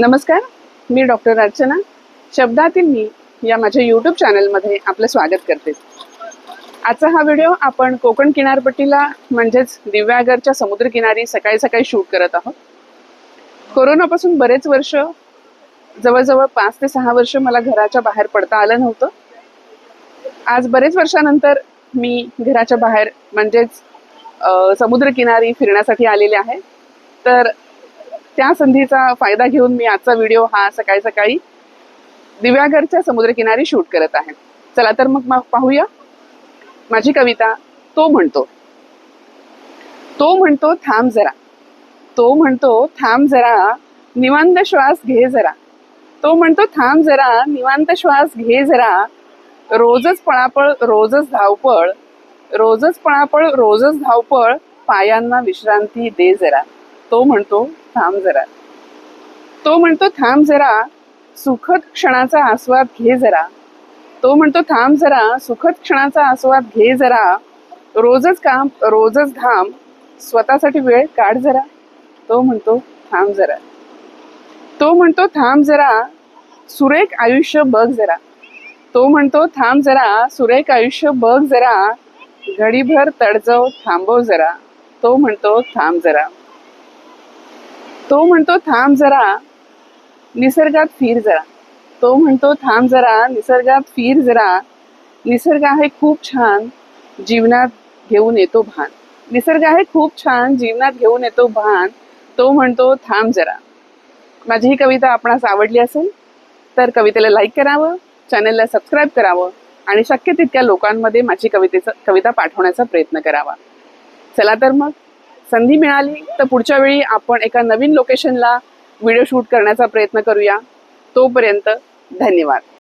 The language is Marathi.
नमस्कार मी डॉक्टर अर्चना. शब्दातील मी या माझ्या यूट्यूब चॅनलमध्ये आपलं स्वागत करते. आजचा हा व्हिडिओ आपण कोकण किनारपट्टीला म्हणजेच दिव्यागरच्या समुद्रकिनारी सकाळी सकाळी शूट करत आहोत. कोरोनापासून बरेच वर्ष जवळजवळ पाच ते सहा वर्ष मला घराच्या बाहेर पडता आलं नव्हतं. आज बरेच वर्षानंतर मी घराच्या बाहेर म्हणजेच समुद्रकिनारी फिरण्यासाठी आलेले आहे. तर त्या संधीचा फायदा घेऊन मी आजचा व्हिडिओ हा सकाळी सकाळी दिव्यागरच्या समुद्रकिनारी शूट करत आहे. चला तर मग मग पाहूया. माझी कविता तो म्हणतो. तो म्हणतो थांब जरा. तो म्हणतो थांब जरा निवांत श्वास घे जरा. तो म्हणतो थांब जरा निवांत श्वास घे जरा. रोजच पळापळ रोजच धावपळ. रोजच पळापळ रोजच धावपळ. पायांना विश्रांती दे जरा. तो म्हणतो थांब जरा. तो म्हणतो थांब जरा सुखद क्षणाचा आस्वाद घे जरा. तो म्हणतो थांब जरा सुखद क्षणाचा आस्वाद घे जरा. रोजच काम रोजच घाम. स्वतःसाठी वेळ काढ जरा. तो म्हणतो थांब जरा. तो म्हणतो थांब जरा सुरेख आयुष्य बघ जरा. तो म्हणतो थांब जरा सुरेख आयुष्य बघ जरा. घडीभर तडजव थांबव जरा. तो म्हणतो थांब जरा. तो म्हणतो थांब जरा. निसर्गात फिर जरा. तो म्हणतो थांब जरा. निसर्गात फिर जरा. निसर्ग आहे खूप छान. जीवनात घेऊन येतो भान. निसर्ग आहे खूप छान. जीवनात घेऊन येतो भान. तो म्हणतो थांब जरा. माझी ही कविता आपणास आवडली असेल तर कवितेला लाईक करावं चॅनलला सबस्क्राईब करावं आणि शक्य तितक्या लोकांमध्ये माझी कवितेचा कविता पाठवण्याचा प्रयत्न करावा. चला तर मग. संधी मिळाली तर पुढच्या वेळी आपण एका नवीन लोकेशनला व्हिडिओ शूट करण्याचा प्रयत्न करूया. तोपर्यंत धन्यवाद.